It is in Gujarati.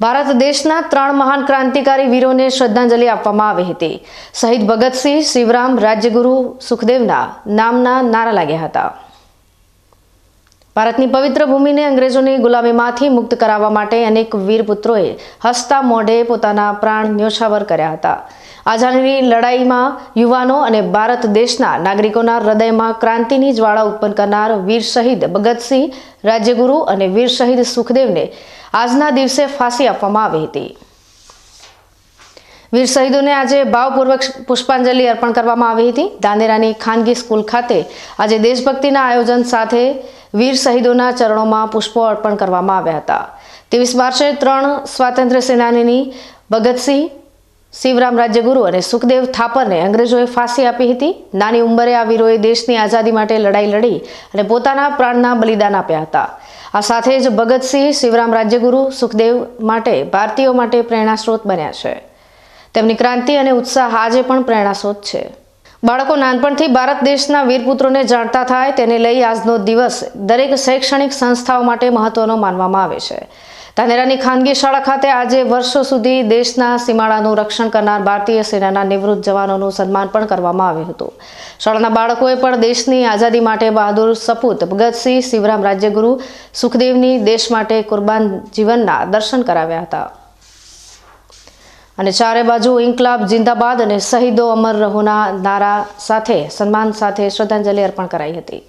ભારત દેશના ત્રણ મહાન ક્રાંતિકારી વીરોને શ્રદ્ધાંજલિ આપવામાં આવી હતી. શહીદ ભગતસિંહ, શિવરામ, રાજ્યગુરુ સુખદેવના નામના નારા લાગ્યા હતા. ભારતની પવિત્ર ભૂમિને અંગ્રેજોની ગુલામીમાંથી મુક્ત કરાવવા માટે અનેક વીરપુત્રોએ હસતા મોઢે પોતાના પ્રાણ ન્યોછાવર કર્યા હતા. આઝાદીની લડાઈમાં યુવાનો અને ભારત દેશના નાગરિકોના હૃદયમાં ક્રાંતિની જ્વાળા ઉત્પન્ન કરનાર વીર શહીદ ભગતસિંહ, રાજ્યગુરુ અને વીર શહીદ સુખદેવને આજના દિવસે ફાંસી આપવામાં આવી હતી. વીર શહીદોને આજે ભાવપૂર્વક પુષ્પાંજલિ અર્પણ કરવામાં આવી હતી. દાંદેરાની ખાનગી સ્કૂલ ખાતે આજે દેશભક્તિના આયોજન સાથે વીર શહીદોના ચરણોમાં પુષ્પો અર્પણ કરવામાં આવ્યા હતા. ત્રેવીસ માર્ચે ત્રણ સ્વાતંત્ર્ય સેનાનીની ભગતસિંહ શિવરામ રાજ્યગુરુ અને સુખદેવ થાપરને અંગ્રેજોએ ફાંસી આપી હતી. નાની ઉંમરે આ વીરોએ દેશની આઝાદી માટે લડાઈ લડી અને પોતાના પ્રાણના બલિદાન આપ્યા હતા. આ સાથે જ ભગતસિંહ, શિવરામ રાજ્યગુરુ, સુખદેવ માટે ભારતીયો માટે પ્રેરણાસ્ત્રોત બન્યા છે. તેમની ક્રાંતિ અને ઉત્સાહ આજે પણ પ્રેરણાસ્ત્રોત છે. બાળકો નાનપણથી ભારત દેશના વીરપુત્રોને જાણતા થાય તેને લઈ આજનો દિવસ દરેક શૈક્ષણિક સંસ્થાઓ માટે મહત્વનો માનવામાં આવે છે. ધાનેરાની ખાનગી શાળા ખાતે આજે વર્ષો સુધી દેશના સીમાડાનું રક્ષણ કરનાર ભારતીય સેનાના નિવૃત્ત જવાનોનું સન્માન પણ કરવામાં આવ્યું હતું. શાળાના બાળકોએ પણ દેશની આઝાદી માટે બહાદુર સપૂત, ભગતસિંહ શિવરામ રાજ્યગુરુ સુખદેવની દેશ માટે કુરબાન જીવનના દર્શન કરાવ્યા હતા. અને ચારે બાજુ ઇન્કલાબ, જિંદાબાદ અને શહીદો અમર રહોના નારા સાથે, સન્માન સાથે શ્રદ્ધાંજલિ અર્પણ કરાઈ હતી.